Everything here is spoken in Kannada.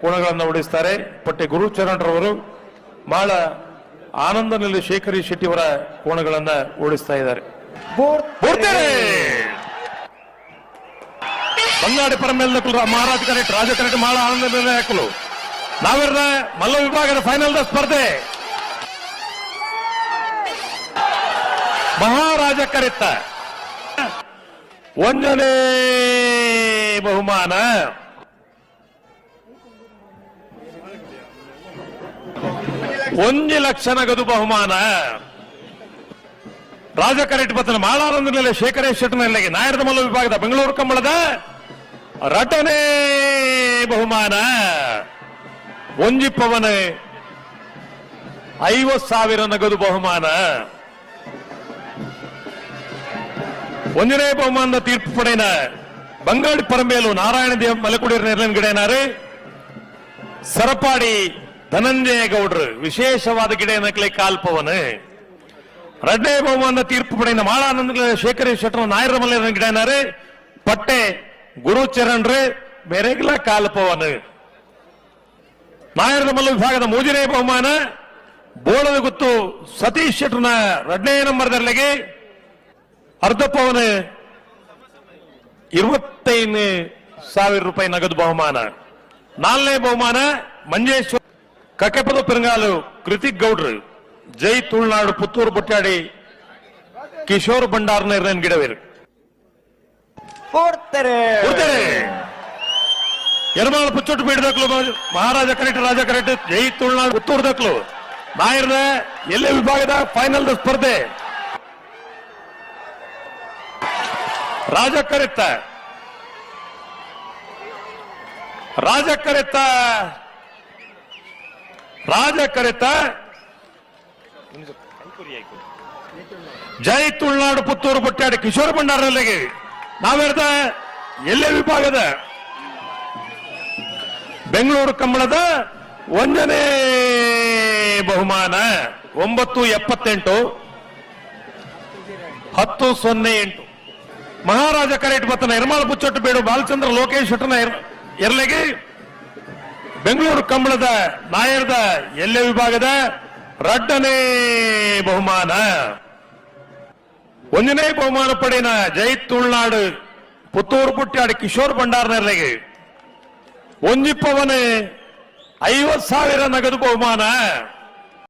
ಕೋಣಗಳನ್ನು ಉಡಿಸ್ತಾರೆ ಪಟ್ಟೆ ಗುರುಚರಣರವರು ಬಹಳ ಆನಂದನಲ್ಲಿ ಶೇಖರಿ ಶೆಟ್ಟಿಯವರ ಕೋಣಗಳನ್ನು ಓಡಿಸ್ತಾ ಇದ್ದಾರೆ. ಬಂಗಾಡಿ ಬಂಗಾಡಿ ಮೇಲೆ ಮಹಾರಾಜ ಕರೆಕ್ಟ್ ರಾಜ ಕರೆಕ್ಟ್ ಬಹಳ ಮೇಲೆ ಹಾಕಲು ನಾವಿರ ಮಲ್ಲ ವಿಭಾಗದ ಫೈನಲ್ ಸ್ಪರ್ಧೆ. ಮಹಾರಾಜ ಕರೆತ್ತ. ಒಂದನೇ ಬಹುಮಾನ. ಒಂದು ಲಕ್ಷ ನಗದು ಬಹುಮಾನ. ರಾಜ ಕರೆಕ್ಟ್ ಬತ್ತನ ಮಾಳಾನಂದನಲ್ಲಿ ಶೇಖರೇಶ್ ಶೆಟ್ಟನಲ್ಲಿಗೆ ನಾಯರದ ಮಲ್ಲ ವಿಭಾಗದ ಬೆಂಗಳೂರು ಕಂಬಳದ ರಟನೆ ಬಹುಮಾನ. ಒಂಜಿಪ್ಪವನ ಐವತ್ ಸಾವಿರ ನಗದು ಬಹುಮಾನ. ಒಂದನೇ ಬಹುಮಾನದ ತೀರ್ಪು ಪಡೆಯಿನ ಬಂಗಾಳಿ ಪರಮೇಲು ನಾರಾಯಣ ದೇವ ಮಲೆಕುಡಿಯರ್ ನೆರಳಿನ ಸರಪಾಡಿ ಧನಂಜಯ ಗೌಡ್ರು, ವಿಶೇಷವಾದ ಗಿಡ ನಕಲೆ ಕಾಲ್ಪವನ. ಎರಡನೇ ಬಹುಮಾನ ತೀರ್ಪು ಪಡೆಯಿನ ಮಾಳಾನಂದ ಶೇಖರ ಶೆಟ್ಟರ ನಾಯರ ಮಲ್ಯ ಗಿಡನಾರೆ ಪಟ್ಟೆ ಗುರುಚರಣ್ರು ಬೇರೆಗಿಲ್ಲ ಕಾಲ್ಪವನ. ನಾಯರ ಮಲ್ಲ ವಿಭಾಗದ ಮೂಜನೇ ಬಹುಮಾನ, ಬೋಳದ ಗುತ್ತು ಸತೀಶ್ ಶೆಟ್ಟರ್ನ ಎರಡನೇ ಅರ್ಧ ಪವನ ಇರುವತ್ತೈದು ಸಾವಿರ ರೂಪಾಯಿ ನಗದು ಬಹುಮಾನ. ನಾಲ್ನೇ ಬಹುಮಾನ ಮಂಜೇಶ್ವರ ಕಕ್ಕೆಪದ ಪೆರಂಗಾಲು ಕೃತಿಕ್ ಗೌಡ್ರು ಜೈ ತುಳುನಾಡು ಪುತ್ತೂರು ಬೊಟ್ಟಾಡಿ ಕಿಶೋರ್ ಭಂಡಾರ್ನ ಗಿಡವೇರು. ಎರಮಾಳ ಪುಚ್ಚೊಟ್ಟು ಬೇಡದಕ್ಲು ಮಹಾರಾಜ ಕರೆಕ್ಟ್ ರಾಜ ಕರೆಕ್ಟ್ ಜೈ ತುಳುನಾಡು ಪುತ್ತೂರು ದಕ್ಲು ನಾಯರ್ನ ಎಲ್ಲೇ ವಿಭಾಗದ ಫೈನಲ್ ಸ್ಪರ್ಧೆ. ರಾಜ ಕರೆತ್ತ ರಾಜ ಕರೆತ್ತ ರಾಜ ಕರೆತ. ಜೈ ತುಳುನಾಡು ಪುತ್ತೂರು ಬೊಟ್ಟಾಡಿ ಕಿಶೋರ್ ಭಂಡಾರಲ್ಲಿಗೆ ನಾವೆರ್ದ ಎಲ್ಲೇ ವಿಭಾಗದ? ಬೆಂಗಳೂರು ಕಂಬಳದ ಒಂದನೇ ಬಹುಮಾನ. ಒಂಬತ್ತು ಎಪ್ಪತ್ತೆಂಟು. ಹತ್ತು ಸೊನ್ನೆ ಎಂಟು. ಮಹಾರಾಜ ಕರೆಟ್ ಬತ್ತನ ನಿರ್ಮಾಳ ಬುಚ್ಚೊಟ್ಟು ಬೇಡು. ಬಾಲಚಂದ್ರ ಲೋಕೇಶ್ ಶೆಟ್ಟನ ಎರಲೆಗೆ ಬೆಂಗಳೂರು ಕಂಬಳದ ನಾಯರ್ದ ಎಲ್ಲೆ ವಿಭಾಗದ ರಡ್ಡನೇ ಬಹುಮಾನ. ಒಂದನೇ ಬಹುಮಾನ ಪಡೆನ ಜೈ ತುಳುನಾಡು, ಪುತ್ತೂರು ಪುಟ್ಟಾಡಿ ಕಿಶೋರ್ ಭಂಡಾರ್ನರ್ಲೆಗೆ ಒಂದಿಪ್ಪವನೇ ಐವತ್ ಸಾವಿರ ನಗದು ಬಹುಮಾನ.